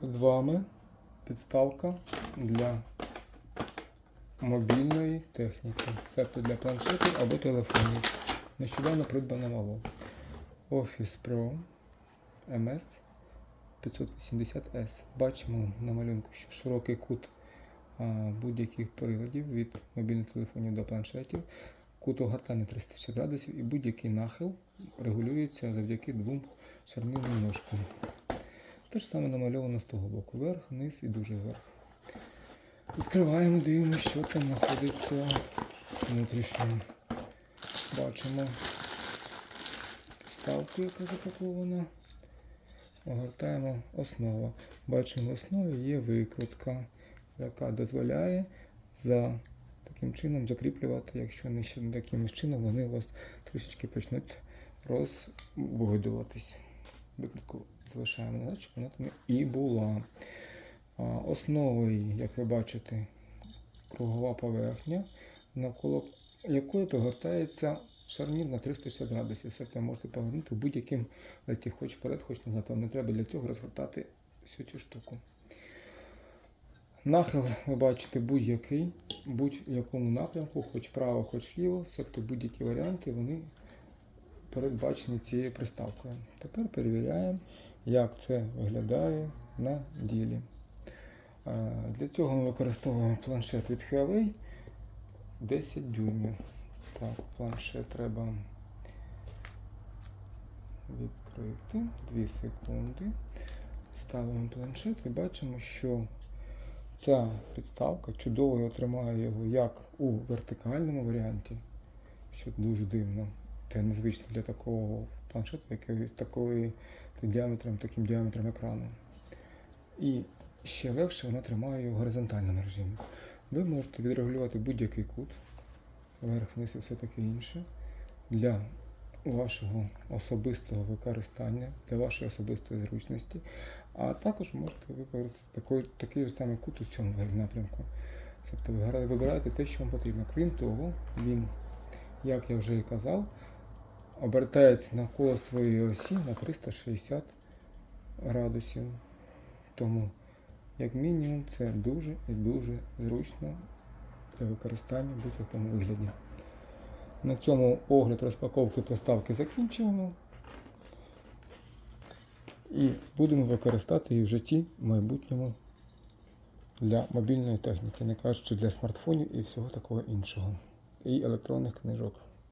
Перед вами підставка для мобільної техніки. Тобто для планшетів або телефонів. Нещодавно придбана мало. Office Pro MS 580S. Бачимо на малюнку, що широкий кут будь-яких приладів від мобільних телефонів до планшетів. Кут огортання 360 градусів і будь-який нахил регулюється завдяки двом шарнірним ножкам. Те ж саме намальовано з того боку. Вверх, вниз і дуже вверх. Відкриваємо, дивимося, що там знаходиться внутрішньо. Бачимо ставку, яка запакована. Огортаємо основа. Бачимо, в основі є викрутка, яка дозволяє за таким чином закріплювати, якщо не таким чином вони у вас трішечки почнуть розбугодуватись. Викрутку залишаємо на щоб вона там і була. Основою, як ви бачите, кругова поверхня, навколо якої повертається шарнір на 360 градусів. Все це можете повернути будь-яким леті, хоч вперед, хоч назад. Вам не треба для цього розгортати всю цю штуку. Нахил ви бачите будь-який, будь-якому напрямку, хоч право, хоч ліво, тобто будь-які варіанти, вони передбачені цією приставкою. Тепер перевіряємо, як це виглядає на ділі. Е, Для цього ми використовуємо планшет від Huawei 10 дюймів. Так, планшет треба відкрити. 2 секунди. Ставимо планшет і бачимо, що ця підставка чудово тримає його як у вертикальному варіанті, що дуже дивно. Це незвично для такого планшету, який з такою діаметром, таким діаметром екрану. І ще легше вона тримає в горизонтальному режимі. Ви можете відрегулювати будь-який кут, вверх, вниз і все таке інше, для вашого особистого використання, для вашої особистої зручності. А також можете використати такий, такий же самий кут у цьому напрямку. Тобто ви вибираєте те, що вам потрібно. Крім того, він, як я вже і казав, обертається навколо своєї осі на 360 градусів. Тому, як мінімум, це дуже і дуже зручно для використання в будь-якому вигляді. На цьому огляд розпаковки приставки закінчуємо. І будемо використати її в житті в майбутньому для мобільної техніки, не кажучи для смартфонів і всього такого іншого. І електронних книжок.